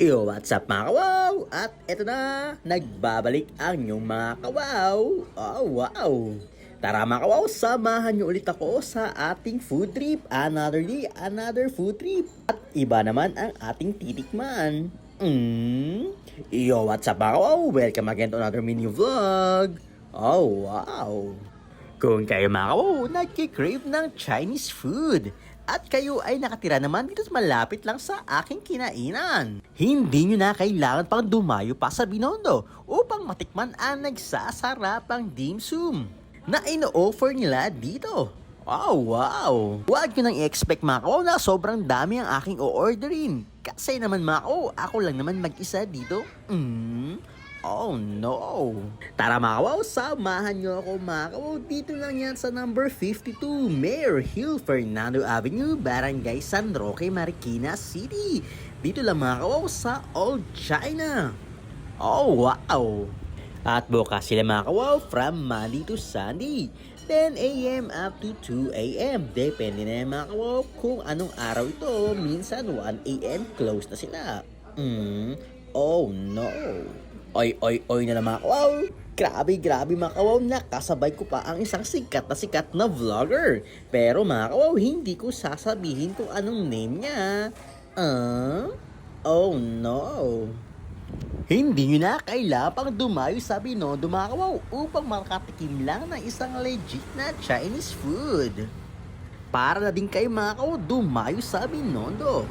Yo, what's up mga kawaw? At eto na, nagbabalik ang inyong mga kawaw. Oh, wow! Tara mga kawaw, samahan niyo ulit ako sa ating food trip. Another day, another food trip. At iba naman ang ating titikman. Mm? Yo, what's up mga kawaw? Welcome again to another mini vlog. Oh, wow! Kung kayo mga kawaw, nagkikrave ng Chinese food at kayo ay nakatira naman dito malapit lang sa aking kinainan. Hindi nyo na kailangan pang dumayo pa sa Binondo upang matikman ang nagsasarapang dim sum na ino-offer nila dito. Wow, wow! Huwag nyo nang i-expect mga kawaw na sobrang dami ang aking o-orderin. Kasi naman mga kawaw, ako lang naman mag-isa dito. Mm, Oh no! Tara mga kawaw, samahan nyo ako mga kawaw. Dito lang yan sa number 52, Mayor Hill Fernando Avenue, Barangay San Roque, Marikina City. Dito lang mga kawaw sa Old China. Oh wow! At bukas sila mga kawaw from Monday to Sunday. 10 a.m. up to 2 a.m. Depende na yan mga kawaw kung anong araw ito. Minsan 1 a.m. close na sila. Mm, oh no! Oy, oy, oy na naman wow! Grabe, grabe mga kawaw, nakasabay ko pa ang isang sikat na sikat na vlogger. Pero mga kawaw, hindi ko sasabihin kung anong name niya. Ah? Oh no! Hindi nyo na kailangan pang dumayo sa Binondo mga kawaw upang makatikim lang ng isang legit na Chinese food. Para na din kayo mga kawaw dumayo sa Binondo.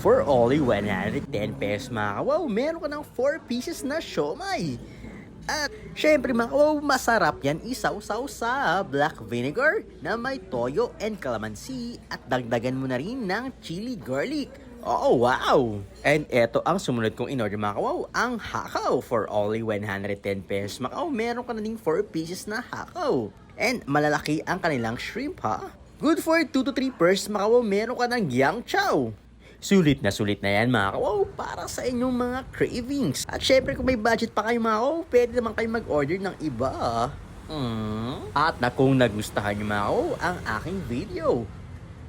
For only 110 pesos mga kawaw, meron ka ng 4 pieces na siomay. At syempre mga kawaw, masarap yan isaw-saw sa black vinegar na may toyo and calamansi at dagdagan mo na rin ng chili garlic. Oh, wow! And eto ang sumunod kong in-order mga kawaw, ang hakaw for only 110 pesos. Mga kawaw, meron ka na ding 4 pieces na hakaw. And malalaki ang kanilang shrimp ha. Good for 2 to 3 pesos mga kawaw, meron ka ng yang chow. Sulit na sulit na yan mga kawaw para sa inyong mga cravings. At syempre kung may budget pa kayo mga kawaw, pwede naman kayo mag-order ng iba. Mm. At na kung nagustuhan nyo mga kawaw ang aking video,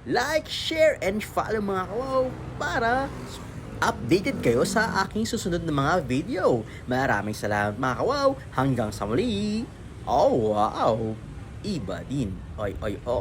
like, share, and follow mga kawaw para updated kayo sa aking susunod na mga video. Maraming salamat mga kawaw. Hanggang sa muli. Oh wow! Iba din. Oy, oy, oy.